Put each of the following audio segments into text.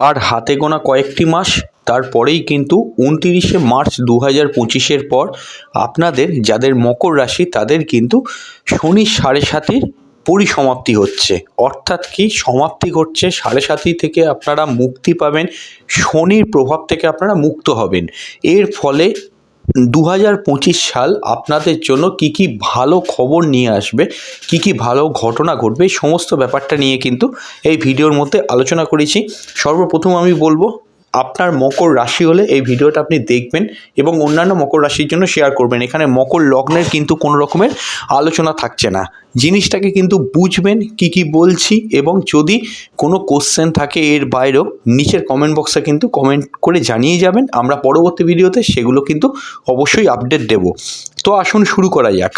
আর হাতে গোনা কয়েকটি মাস, তারপরেই কিন্তু উনতিরিশে মার্চ দু হাজার পঁচিশের পর আপনাদের, যাদের মকর রাশি, তাদের কিন্তু শনি সাড়ে সাতির পরিসমাপ্তি হচ্ছে। অর্থাৎ কি সমাপ্তি ঘটছে, সাড়ে সাতি থেকে আপনারা মুক্তি পাবেন, শনির প্রভাব থেকে আপনারা মুক্ত হবেন। এর ফলে দু হাজার পঁচিশ সাল আপনাদের জন্য কি কি ভালো খবর নিয়ে আসবে, কি কি ভালো ঘটনা ঘটবে সমস্ত ব্যাপারটা নিয়ে কিন্তু এই ভিডিওর মধ্যে আলোচনা করেছি। সর্বপ্রথম আমি বলব আপনার মকর রাশি হলে এই ভিডিওটা আপনি দেখবেন এবং অন্যান্য মকর রাশির জন্য শেয়ার করবেন। এখানে মকর লগ্নের কিন্তু কোনো রকমের আলোচনা থাকছে না। জিনিসটাকে কিন্তু বুঝবেন, কি কি বলছি এবং যদি কোনো কোশ্চেন থাকে এর বাইরেও নিচের কমেন্ট বক্সে কিন্তু কমেন্ট করে জানিয়ে যাবেন। আমরা পরবর্তী ভিডিওতে সেগুলো কিন্তু অবশ্যই আপডেট দেব। তো আসুন শুরু করা যাক।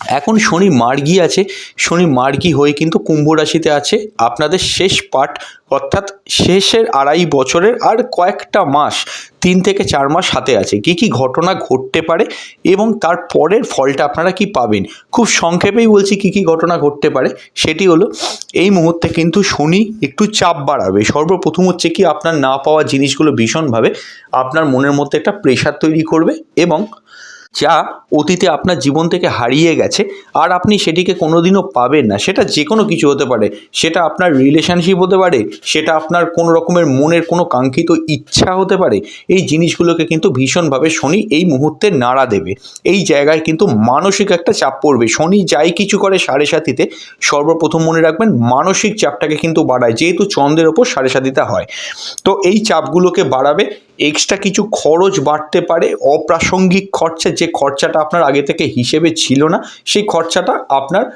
এখন শনি মার্গী আছে, শনি মার্গী হয়ে কিন্তু কুম্ভ রাশিতে আছে। আপনাদের শেষ পার্ট অর্থাৎ শেষের আড়াই বছরের আর কয়েকটা মাস, তিন থেকে চার মাস হাতে আছে। কি কি ঘটনা ঘটতে পারে এবং তার পরের ফলটা আপনারা কি পাবেন? খুব সংক্ষেপেই বলছি কি কি ঘটনা ঘটতে পারে। সেটি হলো, এই মুহূর্তে কিন্তু শনি একটু চাপ বাড়াবে। সর্বপ্রথম হচ্ছে কি, আপনার না পাওয়া জিনিসগুলো ভীষণভাবে আপনার মনের মধ্যে একটা প্রেশার তৈরি করবে এবং যা অতীতে আপনার জীবন থেকে হারিয়ে গেছে আর আপনি সেটিকে কোনোদিনও পাবেন না। সেটা যে কোনো কিছু হতে পারে। সেটা আপনার রিলেশনশিপ হতে পারে, সেটা আপনার কোনো রকমের মনের কোনো কাঙ্ক্ষিত ইচ্ছা হতে পারে। এই জিনিসগুলোকে কিন্তু ভীষণভাবে শনি এই মুহূর্তে নাড়া দেবে। এই জায়গায় কিন্তু মানসিক একটা চাপ পড়বে। শনি যাই কিছু করে সাড়ে সাতিতে, সর্বপ্রথম মনে রাখবেন মানসিক চাপটাকে কিন্তু বাড়ায়। যেহেতু চন্দ্রের ওপর সাড়ে সাতিতে হয়। তো এই চাপগুলোকে বাড়াবে। এক্সট্রা কিছু খরচ বাড়তে পারে, অপ্রাসঙ্গিক খরচা, যে খরচাটা আপনার আগে থেকে হিসেবে ছিল না, সেই খরচাটা আপনার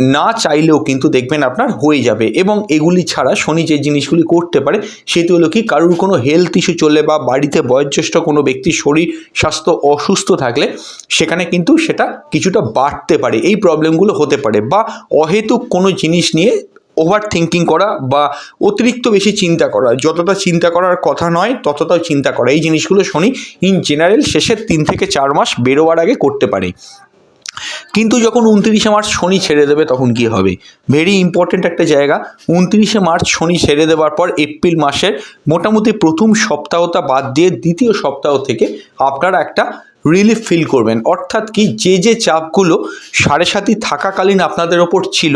না চাইলেও কিন্তু দেখবেন আপনার হয়ে যাবে। এবং এগুলি ছাড়া শনি যে জিনিসগুলি করতে পারে, সেটি হলো কি, কারুর কোনো হেলথ ইস্যু চলে বা বাড়িতে বয়োজ্যেষ্ঠ কোনো ব্যক্তির শরীর, স্বাস্থ্য অসুস্থ থাকলে, সেখানে কিন্তু সেটা কিছুটা বাড়তে পারে। এই প্রবলেমগুলো হতে পারে। বা অহেতুক কোনো জিনিস নিয়ে ওভার থিঙ্কিং করা বা অতিরিক্ত বেশি চিন্তা করা। যতটা চিন্তা করার কথা নয়, ততটাও চিন্তা করা। এই জিনিসগুলো শনি ইন জেনারেল শেষের তিন থেকে চার মাস বেরোবার আগে করতে পারে। কিন্তু যখন উনত্রিশে মার্চ শনি ছেড়ে দেবে, তখন কি হবে? ভেরি ইম্পর্ট্যান্ট একটা জায়গা। উনত্রিশে মার্চ শনি ছেড়ে দেওয়ার পর এপ্রিল মাসের মোটামুটি প্রথম সপ্তাহটা বাদ দিয়ে দ্বিতীয় সপ্তাহ থেকে আপনারা একটা রিলিফ ফিল করবেন। অর্থাৎ কি, যে যে চাপগুলো সাড়ে সাথী থাকাকালীন আপনাদের ওপর ছিল,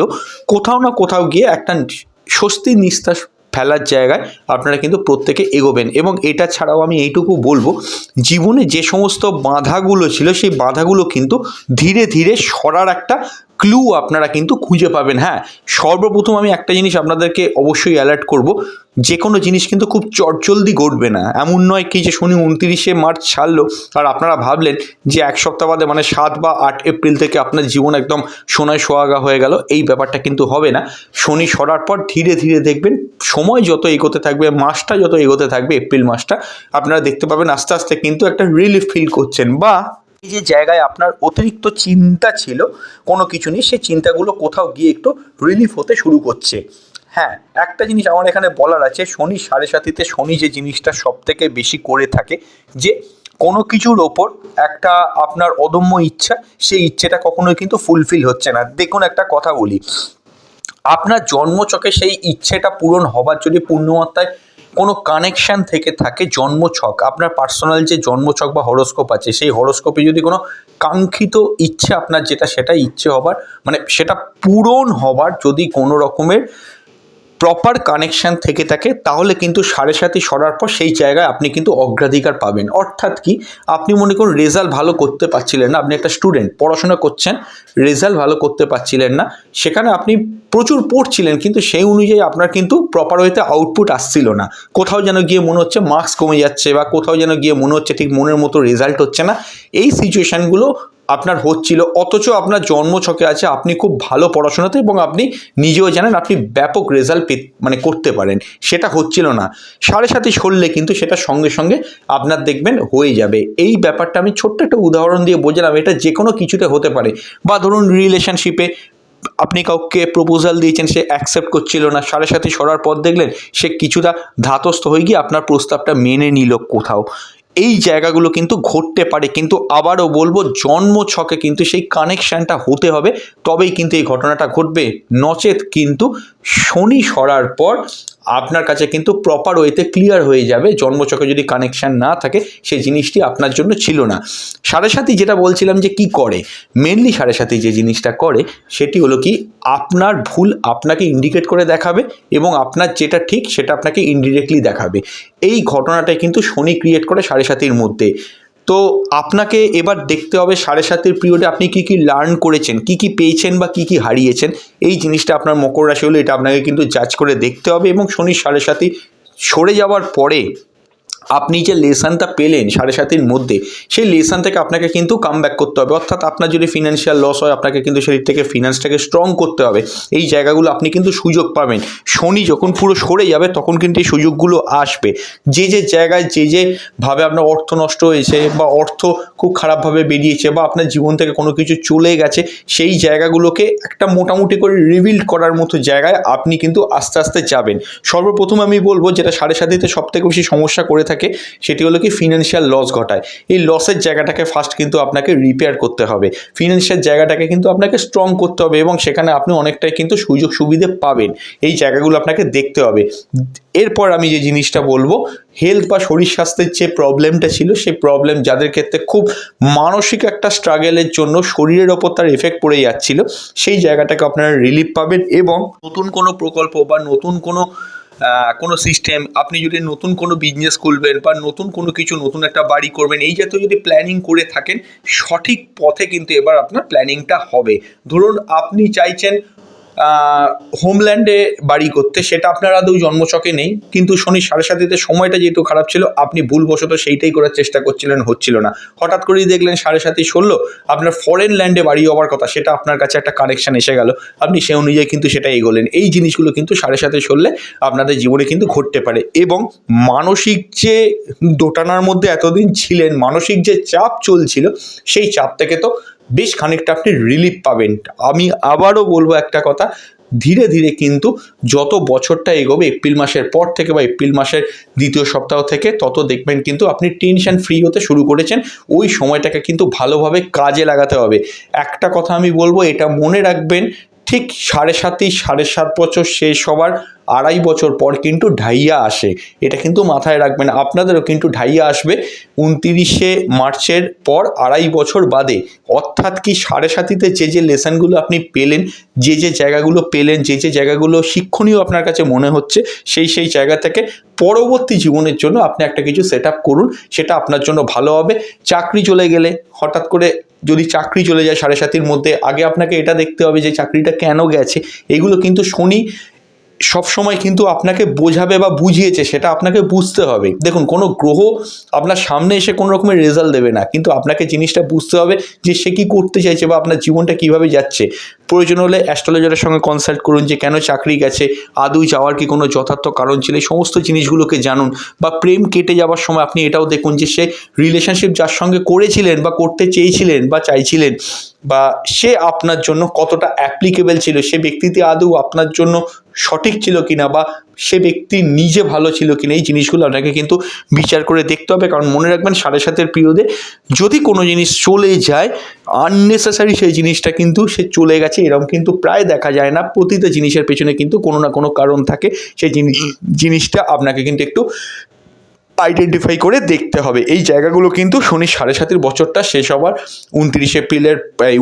কোথাও না কোথাও গিয়ে একটা স্বস্তি নিঃশ্বাস ফেলার জায়গায় আপনারা কিন্তু প্রত্যেকে এগোবেন। এবং এটা ছাড়াও আমি এইটুকু বলব, জীবনে যে সমস্ত বাধাগুলো ছিল, সেই বাধাগুলো কিন্তু ধীরে ধীরে সরার একটা ক্লু আপনারা কিন্তু খুঁজে পাবেন। হ্যাঁ সর্বপ্রথম আমি একটা জিনিস আপনাদেরকে অবশ্যই অ্যালার্ট করব যে কোনো জিনিস কিন্তু খুব চটজলদি ঘটবে না। এমন নয় কি যে শনি উনতিরিশে মার্চ ছাড়লো, আর আপনারা ভাবলেন যে এক সপ্তাহ বাদে মানে সাত বা আট এপ্রিল থেকে আপনার জীবন একদম সোনায় সোহাগা হয়ে গেল, এই ব্যাপারটা কিন্তু হবে না। শনি সরার পর ধীরে ধীরে দেখবেন সময় যত এগোতে থাকবে, মাসটা যত এগোতে থাকবে, এপ্রিল মাসটা, আপনারা দেখতে পাবেন আস্তে আস্তে কিন্তু একটা রিলিফ ফিল করছেন বা যে জায়গায় আপনার অতিরিক্ত চিন্তা ছিল, কোনো কিছু নিয়ে সেই চিন্তাগুলো কোথাও গিয়ে একটু রিলিফ হতে শুরু করছে। হ্যাঁ একটা জিনিস আমার এখানে বলার আছে, শনি সাড়ে সাতিতে, শনি যে জিনিসটা সব থেকে বেশি করে থাকে, যে কোনো কিছুর ওপর একটা আপনার অদম্য ইচ্ছা, সেই ইচ্ছেটা কখনোই কিন্তু ফুলফিল হচ্ছে না। দেখুন একটা কথা বলি, আপনার জন্মচকে সেই ইচ্ছেটা পূরণ হবার যদি পূর্ণমাত্রায় কোনো কানেকশান থেকে থাকে জন্মছক। আপনার পার্সোনাল যে জন্মছক বা হরোস্কোপ আছে, সেই হরোস্কোপে যদি কোনো কাঙ্ক্ষিত ইচ্ছে আপনার, যেটা সেটা ইচ্ছে হবার মানে সেটা পূরণ হবার যদি কোনো রকমের প্রপার কানেকশান থেকে থাকে, তাহলে কিন্তু সাড়ে সাথে সরার পর সেই জায়গায় আপনি কিন্তু অগ্রাধিকার পাবেন। অর্থাৎ কি? আপনি মনে করুন রেজাল্ট ভালো করতে পারছিলেন না, আপনি একটা স্টুডেন্ট পড়াশোনা করছেন রেজাল্ট ভালো করতে পারছিলেন না, সেখানে আপনি প্রচুর পড়ছিলেন, কিন্তু সেই অনুযায়ী আপনার কিন্তু প্রপার ওয়েতে আউটপুট আসছিল না। কোথাও যেন গিয়ে মনে হচ্ছে মার্কস কমে যাচ্ছে বা কোথাও যেন গিয়ে মনে হচ্ছে ঠিক মনের মতো রেজাল্ট হচ্ছে না। এই সিচুয়েশানগুলো আপনার হচ্ছিল, অথচ আপনার জন্মছকে আছে, আপনি খুব ভালো পড়াশোনাতে এবং আপনি নিজেও জানেন আপনি ব্যাপক রেজাল্ট মানে করতে পারেন। সেটা হচ্ছিল না। সাড়ে সাথে সরলে কিন্তু সেটা সঙ্গে সঙ্গে আপনার দেখবেন হয়ে যাবে। এই ব্যাপারটা আমি ছোট্ট একটা উদাহরণ দিয়ে বোঝালাম এটা যে কোনো কিছুতে হতে পারে। বা ধরুন রিলেশনশিপে আপনি কাউকে প্রপোজাল দিয়েছেন, সে অ্যাকসেপ্ট করছিল না, সাড়ে সাথে সরার পর দেখলেন সে কিছুটা ধাতস্থ হয়ে গিয়ে আপনার প্রস্তাবটা মেনে নিল কোথাও। এই জায়গাগুলো কিন্তু ঘটতে পারে। কিন্তু আবারও বলব, জন্ম ছকে কিন্তু সেই কানেকশানটা হতে হবে। তবেই কিন্তু এই ঘটনাটা ঘটবে। নচেত কিন্তু শনি সরার পর আপনার কাছে কিন্তু প্রপার ওয়েতে ক্লিয়ার হয়ে যাবে জন্মচকে যদি কানেকশান না থাকে, সেই জিনিসটি আপনার জন্য ছিল না। সাড়ে সাথী যেটা বলছিলাম যে কি করে? মেনলি সাড়ে সাথী যে জিনিসটা করে, সেটি হলো কি, আপনার ভুল আপনাকে ইন্ডিকেট করে দেখাবে এবং আপনার যেটা ঠিক সেটা আপনাকে ইনডিরেক্টলি দেখাবে। এই ঘটনাটাই কিন্তু শনি ক্রিয়েট করে সাড়ে সাতির মধ্যে। তো আপনাকে এবার দেখতে হবে সাড়ে সাতের পিরিয়ডে আপনি কী কী লার্ন করেছেন, কি কি পেয়েছেন বা কি কি হারিয়েছেন, এই জিনিসটা আপনার মকর রাশি হলে এটা আপনাকে কিন্তু জাজ করে দেখতে হবে এবং শনি সাড়ে সাতই সরে যাওয়ার পরে আপনি যে লেসানটা পেলেন সাড়ে সাতের মধ্যে, সেই লেসান থেকে আপনাকে কিন্তু কাম ব্যাক করতে হবে। অর্থাৎ আপনার যদি ফিনান্সিয়াল লস হয়, আপনাকে কিন্তু সেই থেকে ফিনান্সটাকে স্ট্রং করতে হবে। এই জায়গাগুলো আপনি কিন্তু সুযোগ পাবেন। শনি যখন পুরো সরে যাবে, তখন কিন্তু এই সুযোগগুলো আসবে। যে যে জায়গায় যে যে ভাবে আপনার অর্থ নষ্ট হয়েছে বা অর্থ খুব খারাপভাবে বেরিয়েছে বা আপনার জীবন থেকে কোনো কিছু চলে গেছে, সেই জায়গাগুলোকে একটা মোটামুটি করে রিবিল্ড করার মতো জায়গায় আপনি কিন্তু আস্তে আস্তে যাবেন। সর্বপ্রথম আমি বলব যেটা সাড়ে সাতিতে সব থেকে বেশি সমস্যা করে থাকে সেটি হলো কি ফিনান্সিয়াল লস ঘটায়। এই লসের জায়গাটাকে ফার্স্ট কিন্তু আপনাকে রিপেয়ার করতে হবে। ফিনান্সিয়াল জায়গাটাকে কিন্তু আপনাকে স্ট্রং করতে হবে এবং সেখানে আপনি অনেকটাই কিন্তু সুযোগ সুবিধে পাবেন। এই জায়গাগুলো আপনাকে দেখতে হবে। এরপর আমি যে জিনিসটা বলব হেলথ বা শরীর স্বাস্থ্যের যে প্রবলেমটা ছিল, সেই প্রবলেম যাদের ক্ষেত্রে খুব মানসিক একটা স্ট্রাগেলের জন্য শরীরের ওপর তার এফেক্ট পড়ে যাচ্ছিল, সেই জায়গাটাকে আপনারা রিলিফ পাবেন এবং নতুন কোনো প্রকল্প বা নতুন কোনো কোনো সিস্টেম আপনি যদি নতুন কোনো বিজনেস খুলবেন বা নতুন কোনো কিছু, নতুন একটা বাড়ি করবেন, এই জাতীয় যদি প্ল্যানিং করে থাকেন, সঠিক পথে কিন্তু এবার আপনার প্ল্যানিংটা হবে। ধরুন আপনি চাইছেন হোমল্যান্ডে বাড়ি করতে, সেটা আপনার আদৌ জন্মচকে নেই, কিন্তু শনি সাড়ে সাতিতে সময়টা যেহেতু খারাপ ছিল, আপনি ভুলবশত সেইটাই করার চেষ্টা করছিলেন, হচ্ছিল না। হঠাৎ করেই দেখলেন সাড়ে সাতি ষোলো, আপনার ফরেন ল্যান্ডে বাড়ি হওয়ার কথা, সেটা আপনার কাছে একটা কানেকশন এসে গেল। আপনি সে অনুযায়ী কিন্তু সেটা এগোলেন। এই জিনিসগুলো কিন্তু সাড়ে সাথে সরলে আপনাদের জীবনে কিন্তু ঘটতে পারে। এবং মানসিক যে দোটানার মধ্যে এতদিন ছিলেন, মানসিক যে চাপ চলছিল, সেই চাপ থেকে তো বেশ খানিকটা আপনি রিলিফ পাবেন। আমি আবারও বলব একটা কথা, ধীরে ধীরে কিন্তু যত বছরটা এগোবে, এপ্রিল মাসের পর থেকে বা এপ্রিল মাসের দ্বিতীয় সপ্তাহ থেকে, তত দেখবেন কিন্তু আপনি টেনশন ফ্রি হতে শুরু করেছেন। ওই সময়টাকে কিন্তু ভালোভাবে কাজে লাগাতে হবে। একটা কথা আমি বলব, এটা মনে রাখবেন, ঠিক সাড়ে সাতই, সাড়ে সাত বছর শেষ হবার আড়াই বছর পর কিন্তু ঢাইয়া আসে। এটা কিন্তু মাথায় রাখবেন, আপনাদেরও কিন্তু ঢাইয়া আসবে উনতিরিশে মার্চের পর আড়াই বছর বাদে। অর্থাৎ কি সাড়ে সাতিতে যে যে লেসনগুলো আপনি পেলেন, যে যে জায়গাগুলো পেলেন, যে যে জায়গাগুলো শিক্ষণীয় আপনার কাছে মনে হচ্ছে, সেই সেই জায়গা থেকে পরবর্তী জীবনের জন্য আপনি একটা কিছু সেট করুন, সেটা আপনার জন্য ভালো হবে। চাকরি চলে গেলে, হঠাৎ করে যদি চাকরি চলে যায় সাড়ে সাতির মধ্যে, আগে আপনাকে এটা দেখতে হবে যে চাকরিটা কেন গেছে, এগুলো কিন্তু শনি সবসময় কিন্তু আপনাকে বোঝাবে বা বুঝিয়েছে, সেটা আপনাকে বুঝতে হবে। দেখুন, কোনো গ্রহ আপনার সামনে এসে কোনো রকমের রেজাল্ট দেবে না, কিন্তু আপনাকে জিনিসটা বুঝতে হবে যে সে কী করতে চাইছে বা আপনার জীবনটা কীভাবে যাচ্ছে। প্রয়োজন হলে অ্যাস্ট্রোলজারের সঙ্গে কনসাল্ট করুন যে কেন চাকরি গেছে, আদৌ যাওয়ার কি কোনো যথার্থ কারণ ছিল, এই সমস্ত জিনিসগুলোকে জানুন। বা প্রেম কেটে যাওয়ার সময় আপনি এটাও দেখুন যে সে রিলেশনশিপ যার সঙ্গে করেছিলেন বা করতে চেয়েছিলেন বা চাইছিলেন, বা সে আপনার জন্য কতটা অ্যাপ্লিকেবেল ছিল, সে ব্যক্তিটি আদৌ আপনার জন্য সঠিক ছিল কিনা বা সে ব্যক্তি নিজে ভালো ছিল কি না এই জিনিসগুলো আপনাকে কিন্তু বিচার করে দেখতে হবে। কারণ মনে রাখবেন সাড়ে সাতের পিরিয়ডে যদি কোনো জিনিস চলে যায় আননেসেসারি সেই জিনিসটা কিন্তু সে চলে গেছে। এরকম কিন্তু প্রায় দেখা যায় না। প্রতিটা জিনিসের পেছনে কিন্তু কোনো না কোনো কারণ থাকে। সেই জিনিস জিনিসটা আপনাকে কিন্তু একটু আইডেন্টিফাই করে দেখতে হবে। এই জায়গাগুলো কিন্তু শনি সাড়ে সাতের বছরটা শেষ হবার উনত্রিশে এপ্রিলের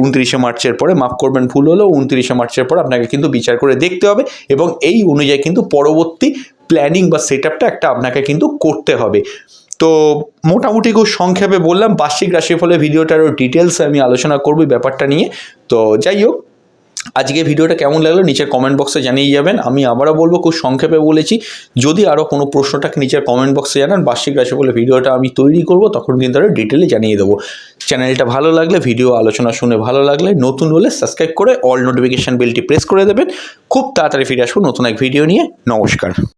উনত্রিশে মার্চের পরে, মাফ করবেন, ভুল হলো, উনত্রিশে মার্চের পর আপনাকে কিন্তু বিচার করে দেখতে হবে এবং এই অনুযায়ী কিন্তু পরবর্তী প্ল্যানিং বা সেট আপটা একটা আপনাকে কিন্তু করতে হবে। তো মোটামুটি খুব সংক্ষেপে বললাম, বার্ষিক রাশিফলের ভিডিওটারও ডিটেলস আমি আলোচনা করব ব্যাপারটা নিয়ে। তো যাই হোক আজকে ভিডিওটা কেমন লাগল নিচের কমেন্ট বক্সে জানিয়ে যাবেন। আমি আবারও বলব, খুব সংক্ষেপে বলেছি, যদি আরও কোনো প্রশ্নটাকে নিচের কমেন্ট বক্সে জানান, বার্ষিক রাশি বলে ভিডিওটা আমি তৈরি করব, তখন কিন্তু আরও ডিটেলে জানিয়ে দেবো। চ্যানেলটা ভালো লাগলে ভিডিও আলোচনা শুনে ভালো লাগলে, নতুন হলে সাবস্ক্রাইব করে অল নোটিফিকেশান বেলটি প্রেস করে দেবেন। খুব তাড়াতাড়ি ফিরে আসব নতুন এক ভিডিও নিয়ে। নমস্কার।